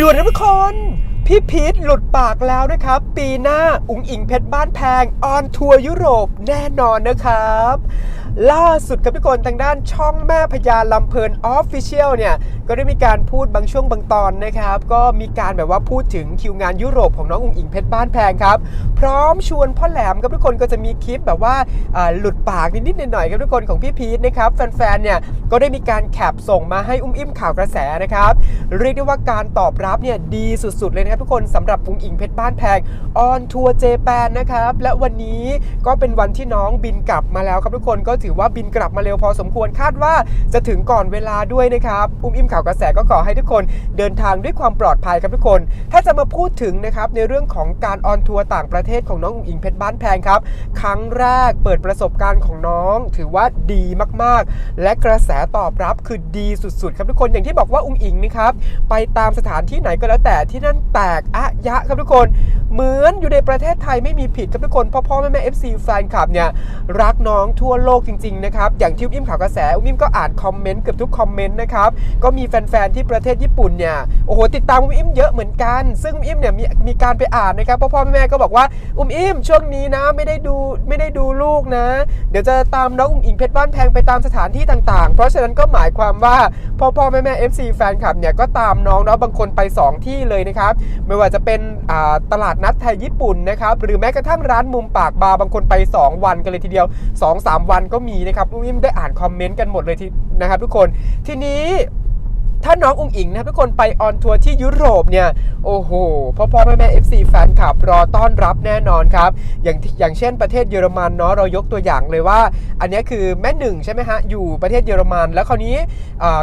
ด่วนนะทุกคน พี่พีทหลุดปากแล้วนะครับ ปีหน้าอุ๋งอิงเพชรบ้านแพงออนทัวร์ยุโรปแน่นอนนะครับ ล่าสุดครับทุกคนทางด้านช่องแม่พญาลำเพลินออฟฟิเชียลเนี่ยก็ได้มีการพูดบางช่วงบางตอนนะครับก็มีการแบบว่าพูดถึงคิวงานยุโรปของน้องอุ๋งอิงเพชรบ้านแพงครับ พร้อมชวนพ่อแหลมครับทุกคนก็จะมีคลิปแบบว่าหลุดปากนิดๆหน่อยๆครับทุกคนของพี่พีทนะครับแฟนๆเนี่ยก็ได้มีการแคปส่งมาให้อุ้มอิ่มข่าวกระแสนะครับเรียกได้ว่าการตอบรับเนี่ยดีสุดๆเลยนะครับทุกคนสำหรับอุ๋งอิงเพชรบ้านแพงออนทัวร์เจแปนนะครับและวันนี้ก็เป็นวันที่น้องบินกลับมาแล้วครับทุกคนก็ถือว่าบินกลับมาเร็วพอสมควรคาดว่าจะถึงก่อนเวลาด้วยนะครับอุ้มอิ่มข่าวกระแสก็ขอให้ทุกคนเดินทางด้วยความปลอดภัยครับทุกคน ถ้าจะมาพูดถึงนะครับในเรื่องของการออนทัวร์ต่างประเทศของน้องอุ๋งอิงเพชรบ้านแพงครับ ครั้งแรกเปิดประสบการณ์ของน้อง ถือว่าดีมากๆ และกระแสตอบรับคือดีสุดๆ ครับทุกคนอย่างที่บอกว่าอุ๋งอิงนะครับไปตามสถานที่ไหนก็แล้วแต่ที่นั่นแตกอะยะครับทุกคน เหมือนอยู่ในประเทศไทยไม่มีผิดครับทุกคนพ่อพ่อแม่แม่เอฟซีแฟนคลับเนี่ยรักน้องทั่วโลกจริงๆนะครับอย่างที่อุ้มอิ่มข่าวกระแสอุ้มอิ่มก็อ่านคอมเมนต์เกือบทุกคอมเมนต์นะครับก็มีแฟนๆที่ประเทศญี่ปุ่นเนี่ยโอ้โหติดตามอุ้มอิ่มเยอะเหมือนกัน ซึ่งอุ้มอิ่มเนี่ยมีมีการไปอ่านนะครับพ่อพ่อแม่ก็บอกว่าอุ้มอิ่มช่วงนี้นะไม่ได้ดูไม่ได้ดูลูกนะ เดี๋ยวจะตามน้องอุ้งอิงเพชรบ้านแพงไปตามสถานที่ต่างๆ เพราะฉะนั้นก็หมายความว่าพ่อพ่อแม่แม่ FC แฟนคลับเนี่ยก็ตามน้องเนาะบางคนไป 2 ที่เลยนะครับไม่ว่าจะเป็นตลาดนัดไทยญี่ปุ่นนะครับหรือแม้กระทั่งร้านมุมปากบาร์บางคนไป 2 วันกันเลยทีเดียว 2-3 วันก็มีนะครับอุ้มอิ่มได้อ่านคอมเมนต์กันหมดเลยทีนะครับทุกคนทีนี้ ถ้าน้องอุ้งอิงนะครับทุกคนไปออนทัวร์ที่ยุโรปเนี่ย โอ้โห พ่อพ่อแม่แม่ FC แฟนคลับรอต้อนรับแน่นอนครับ อย่างอย่างเช่นประเทศเยอรมันเนาะเรายกตัวอย่างเลยว่า อันนี้คือแม่หนึ่งใช่ไหมฮะ อยู่ประเทศเยอรมัน แล้วคราวนี้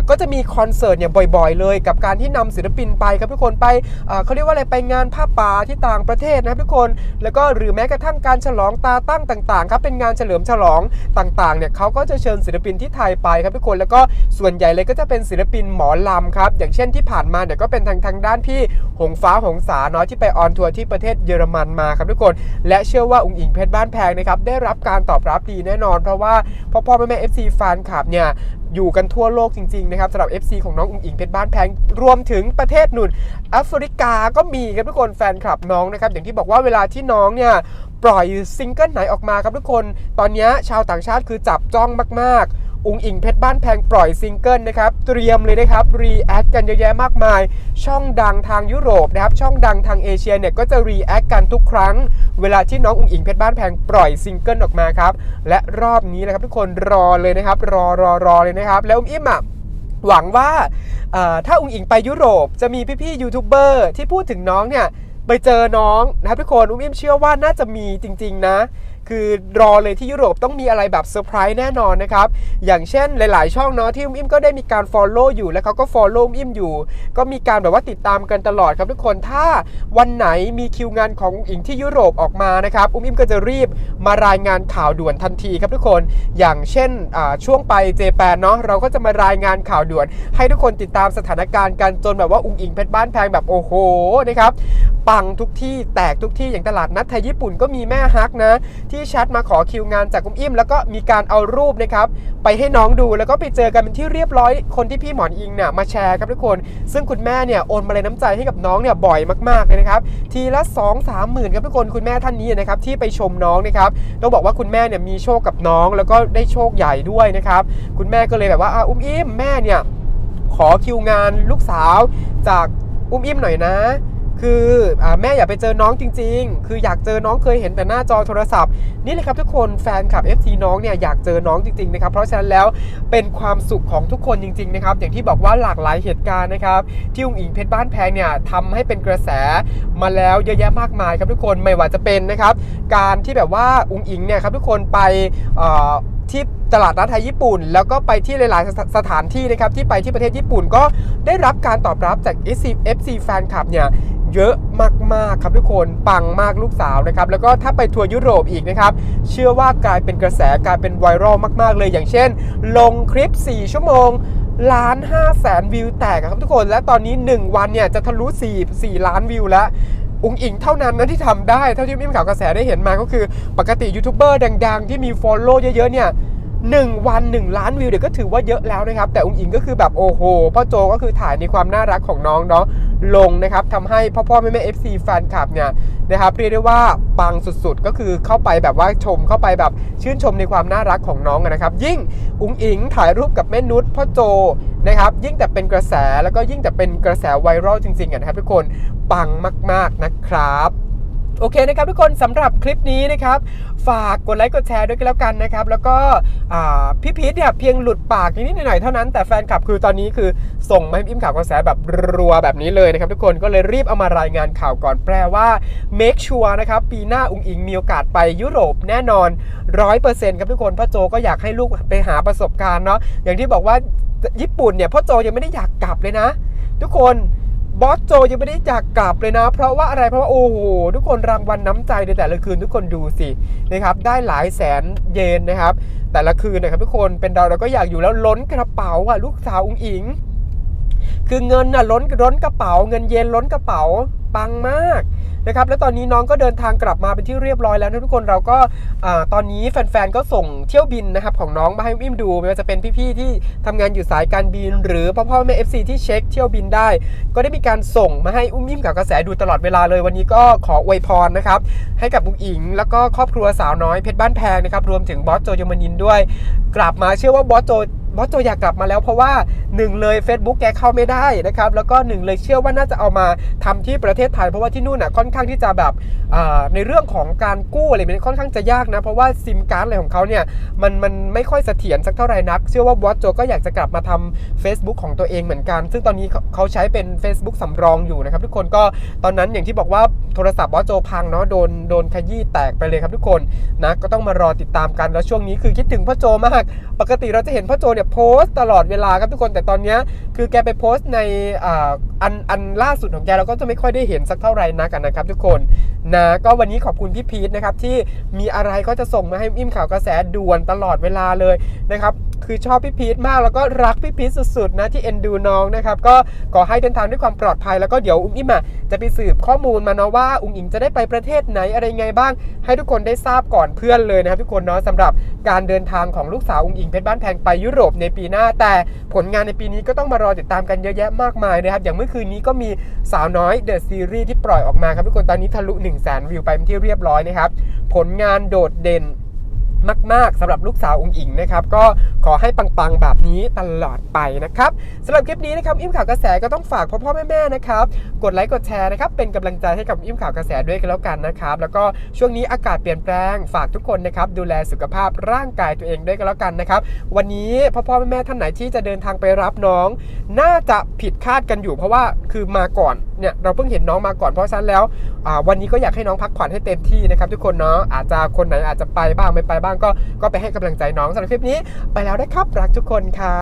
ก็จะมีคอนเสิร์ตเนี่ยบ่อยๆ เลยกับการที่นำศิลปินไปครับทุกคนไปเขาเรียกว่าอะไรไปงานผ้าป่าที่ต่างประเทศนะครับทุกคน แล้วก็หรือแม้กระทั่งการฉลองตาตั้งต่างๆครับเป็นงานเฉลิมฉลองต่างๆเนี่ยเขาก็จะเชิญศิลปินที่ไทยไปครับทุกคนแล้วก็ส่วนใหญ่เลยก็จะเป็นศิลปินหมอลำครับ อย่างเช่นที่ผ่านมาเนี่ยก็เป็นทางทางด้านพี่หงฟ้าหงสาเนาะที่ไปออนทัวร์ที่ประเทศเยอรมันมาครับทุกคน และเชื่อว่าอุ๋งอิงเพชรบ้านแพงนะครับได้รับการตอบรับดีแน่นอน เพราะว่าพ่อพ่อแม่แม่ FC แฟนคลับเนี่ยอยู่กันทั่วโลกจริงๆนะครับสำหรับ FC ของน้องอุ๋งอิงเพชรบ้านแพงรวมถึงประเทศนู่นแอฟริกาก็มีครับทุกคนแฟนคลับน้องนะครับอย่างที่บอกว่าเวลาที่น้องเนี่ยปล่อยซิงเกิลไหนออกมาครับทุกคน ตอนนี้ชาวต่างชาติคือจับจ้องมากๆ อุงอิงเพชรบ้านแพงปล่อยซิงเกิลนะครับ เตรียมเลยนะครับ รีแอคกันเยอะแยะมากมาย ช่องดังทางยุโรปนะครับ ช่องดังทางเอเชียเนี่ยก็จะรีแอคกันทุกครั้ง เวลาที่น้องอุงอิงเพชรบ้านแพงปล่อยซิงเกิลออกมาครับ และรอบนี้นะครับทุกคนรอเลยนะครับ รอรอรอเลยนะครับ แล้วอุ้มอิ่มอะหวังว่าถ้าอุงอิงไปยุโรปจะมีพี่ๆยูทูบเบอร์ที่พูดถึงน้องเนี่ยไปเจอน้องนะครับทุกคนอุ้มอิ่มเชื่อว่าน่าจะมีจริง ๆ นะ คือรอเลยที่ยุโรปต้องมีอะไรแบบเซอร์ไพรส์แน่นอนนะครับ อย่างเช่นหลาย ๆ ช่องเนาะที่อุ้มอิ่มก็ได้มีการ Follow อยู่แล้วเขาก็ Follow อุ้มอิ่มอยู่ ก็มีการแบบว่าติดตามกันตลอดครับทุกคนถ้าวันไหนมีคิวงานของอิงที่ยุโรปออกมานะครับอุ้มอิ่มก็จะรีบมารายงานข่าวด่วนทันทีครับทุกคน อย่างเช่นช่วงไปเจแปนเนาะเราก็จะมารายงานข่าวด่วน ให้ทุกคนติดตามสถานการณ์กันจนแบบว่าอุ้งอิงเพชรบ้านแพงแบบโอ้โหนะครับปังทุกที่แตกทุกที่อย่างตลาดนัดไทยญี่ปุ่นก็มีแม่ฮักนะที่ี่แชทมาขอคิวงานจากอุ้มอิ่มแล้วก็มีการเอารูปนะครับไปให้น้องดูแล้วก็ไปเจอกันเป็นที่เรียบร้อยคนที่พี่หมอนอิงเนี่ยมาแชร์ครับทุกคน ซึ่งคุณแม่เนี่ยโอนมาเลยน้ำใจให้กับน้องเนี่ยบ่อยมากๆเลยนะครับทีละ2 3หมื่นครับทุกคนคุณแม่ท่านนี้นะครับที่ไปชมน้องนะครับต้องบอกว่าคุณแม่เนี่ยมีโชคกับน้อง แล้วก็ได้โชคใหญ่ด้วยนะครับคุณแม่ก็เลยแบบว่าอุ้มอิ่มแม่เนี่ยขอคิวงานลูกสาวจากอุ้มอิ่มหน่อยนะ คืออแม่อยากไปเจอน้องจริง ๆ คืออยากเจอน้องเคยเห็นแต่หน้าจอโทรศัพท์ นี่เลยครับทุกคนแฟนคลับ FT น้องเนี่ยอยากเจอน้องจริงๆนะครับเพราะฉะนั้นแล้วเป็นความสุขของทุกคนจริงๆนะครับอย่างที่บอกว่าหลากหลายเหตุการณ์นะครับที่อุงอิงเพชรบ้านแพงเนี่ยทำให้เป็นกระแสมาแล้วเยอะแยะมากมายครับทุกคนไม่ว่าจะเป็นนะครับการที่แบบว่าอุงอิงเนี่ยครับทุกคนไปออ ที่ตลาดนัดไทยญี่ปุ่น แล้วก็ไปที่หลาย ๆ สถานที่นะครับที่ไปที่ประเทศญี่ปุ่นก็ได้รับการตอบรับจาก FC FC แฟนคลับเนี่ยเยอะมาก ๆ ครับทุกคนปังมากลูกสาวนะครับ แล้วก็ถ้าไปทัวร์ยุโรปอีกนะครับ เชื่อว่ากลายเป็นกระแสกลายเป็นไวรัลมาก ๆ เลยอย่างเช่น ลงคลิป 4 ชั่วโมงล้าน5แสนวิวแตกครับทุกคน และตอนนี้ 1 วันเนี่ยจะทะลุ4 4ล้านวิวแล้ว อุงอิงเท่านั้นนะที่ทำได้ เท่าที่มิมข่าวกระแสได้เห็นมาก็คือ ปกติยูทูบเบอร์ดัง ๆ ที่มีฟอลโล่เยอะๆเนี่ย 1 วัน 1 ล้านวิวเดี๋ยวก็ถือว่าเยอะแล้วนะครับ แต่อุ้งอิงก็คือแบบโอ้โหพ่อโจก็คือถ่ายในความน่ารักของน้องเนาะลงนะครับทำให้พ่อพ่อแม่แม่ FC แฟนคลับเนี่ยนะครับเรียกได้ว่าปังสุดๆ ก็คือเข้าไปแบบว่าชมเข้าไปแบบชื่นชมในความน่ารักของน้องนะครับ ยิ่งอุ้งอิงถ่ายรูปกับแม่นุชพ่อโจนะครับยิ่งแต่เป็นกระแสแล้วก็ยิ่งแต่เป็นกระแสไวรัลจริงๆนะครับทุกคนปังมากๆนะครับ โอเคนะครับทุกคนสำหรับคลิปนี้นะครับ ฝากกดไลค์กดแชร์ด้วยกันแล้วกันนะครับ แล้วก็พี่พีทเนี่ยเพียงหลุดปากนิดหน่อยเท่านั้นแต่แฟนคลับคือตอนนี้คือส่งมาให้อิมข่าวกระแสแบบรัวแบบนี้เลยนะครับ ทุกคนก็เลยรีบเอามารายงานข่าวก่อนแปลว่า make sure นะครับปีหน้าอุงอิงมีโอกาสไปยุโรปแน่นอน100%ครับทุกคนพ่อโจก็อยากให้ลูกไปหาประสบการณ์เนาะอย่างที่บอกว่าญี่ปุ่นเนี่ยพ่อโจยังไม่ได้อยากกลับเลยนะ ทุกคน บอสโจยังไม่ได้จากกลับเลยนะ เพราะว่าอะไรเพราะว่าโอ้โหทุกคนรางวัลน้ำใจในแต่ละคืนทุกคนดูสินะครับได้หลายแสนเยนนะครับ แต่ละคืนนะครับทุกคนเป็นเราเราก็อยากอยู่แล้วล้นกระเป๋าอะลูกสาวอุ้งอิง คือเงินน่ะล้นล้นกระเป๋า เงินเยนล้นกระเป๋าปังมาก นะครับแล้วตอนนี้น้องก็เดินทางกลับมาเป็นที่เรียบร้อยแล้วนะทุกคนเราก็ตอนนี้แฟนๆก็ส่งเที่ยวบินนะครับของน้องมาให้อิมดูไม่ว่าจะเป็นพี่ๆที่ทำงานอยู่สายการบิน หรือพ่อพ่อแม่ FC ที่เช็คเที่ยวบินได้ ก็ได้มีการส่งมาให้อุ้มยิ้มกับกระแสดูตลอดเวลาเลยวันนี้ก็ขออวยพรนะครับให้กับบุงอิง แล้วก็ครอบครัวสาวน้อยเพชรบ้านแพงนะครับรวมถึงบอสโจยมนินด้วย กลับมาเชื่อว่าบอสโจ บอสโจอยากกลับมาแล้วเพราะว่าหนึ่งเลย Facebook แกเข้าไม่ได้นะครับ แล้วก็หนึ่งเลยเชื่อว่าน่าจะเอามาทำที่ประเทศไทยเพราะว่าที่นู่นน่ะค่อนข้างที่จะแบบในเรื่องของการกู้อะไรแบบนี้ค่อนข้างจะยากนะ เพราะว่าซิมการ์ดอะไรของเขาเนี่ยมันมันไม่ค่อยเสถียรสักเท่าไหร่นัก เชื่อว่าบอสโจก็อยากจะกลับมาทำ Facebook ของตัวเองเหมือนกัน ซึ่งตอนนี้เขาเขาใช้เป็น Facebook สำรองอยู่นะครับทุกคนก็ตอนนั้นอย่างที่บอกว่าโทรศัพท์บอสโจพังเนาะโดนโดนขยี้แตกไปเลยครับทุกคนนะก็ต้องมารอติดตามกันแล้วช่วงนี้คือคิดถึงพ่อโจมาก ปกติเราจะเห็นพ่อโจเนี่ยโพสต์ตลอดเวลาครับทุกคนแต่ตอนนี้คือแกไปโพสต์ในอันอันล่าสุดของแกเราก็จะไม่ค่อยได้เห็นสักเท่าไหร่นักอะนะครับ ทุกคนนะก็วันนี้ขอบคุณพี่พีทนะครับที่มีอะไรก็จะส่งมาให้อิ่มข่าวกระแสด่วนตลอดเวลาเลยนะครับ คือชอบพี่พีทมากแล้วก็รักพี่พีทสุดๆนะที่เอ็นดูน้องนะครับก็ขอให้เดินทางด้วยความปลอดภัย แล้วก็เดี๋ยวอุ้มอิ่มะจะไปสืบข้อมูลมาเนาะว่าอุ้งอิงจะได้ไปประเทศไหนอะไรไงบ้าง ให้ทุกคนได้ทราบก่อนเพื่อนเลยนะครับทุกคนเนาะสำหรับการเดินทางของลูกสาวอุ้งอิงเพชรบ้านแพงไปยุโรปในปีหน้า แต่ผลงานในปีนี้ก็ต้องมารอติดตามกันเยอะแยะมากมายนะครับอย่างเมื่อคืนนี้ก็มีสาวน้อยเดอะซีรีส์ที่ปล่อยออกมาครับทุกคนตอนนี้ทะลุ1 0 0 0 0แสนวิวไปเป็นที่เรียบร้อยนะครับผลงานโดดเด่น มาก ๆสำหรับลูกสาวองค์อิงนะครับก็ขอให้ปังๆแบบนี้ตลอดไปนะครับสำหรับคลิปนี้นะครับอิ่มข่าวกระแสก็ต้องฝากพ่อพ่อแม่แม่ๆนะครับกดไลค์กดแชร์นะครับเป็นกำลังใจให้กับอิ่มข่าวกระแสด้วยกันแล้วกันนะครับแล้วก็ช่วงนี้อากาศเปลี่ยนแปลงฝากทุกคนนะครับดูแลสุขภาพร่างกายตัวเองด้วยกันแล้วกันนะครับวันนี้พ่อพ่อแม่ๆท่านไหนที่จะเดินทางไปรับน้อง น่าจะผิดคาดกันอยู่ เพราะว่าคือมาก่อนเนี่ยเราเพิ่งเห็นน้องมาก่อนเพราะฉะนั้นแล้ววันนี้ก็อยากให้น้องพักผ่อนให้เต็มที่นะครับทุกคนเนาะอาจจะคนไหนอาจจะไปบ้างไม่ไปบ้างก็ก็ไปให้กำลังใจน้องสำหรับคลิปนี้ ไปแล้วนะครับรักทุกคนค่ะ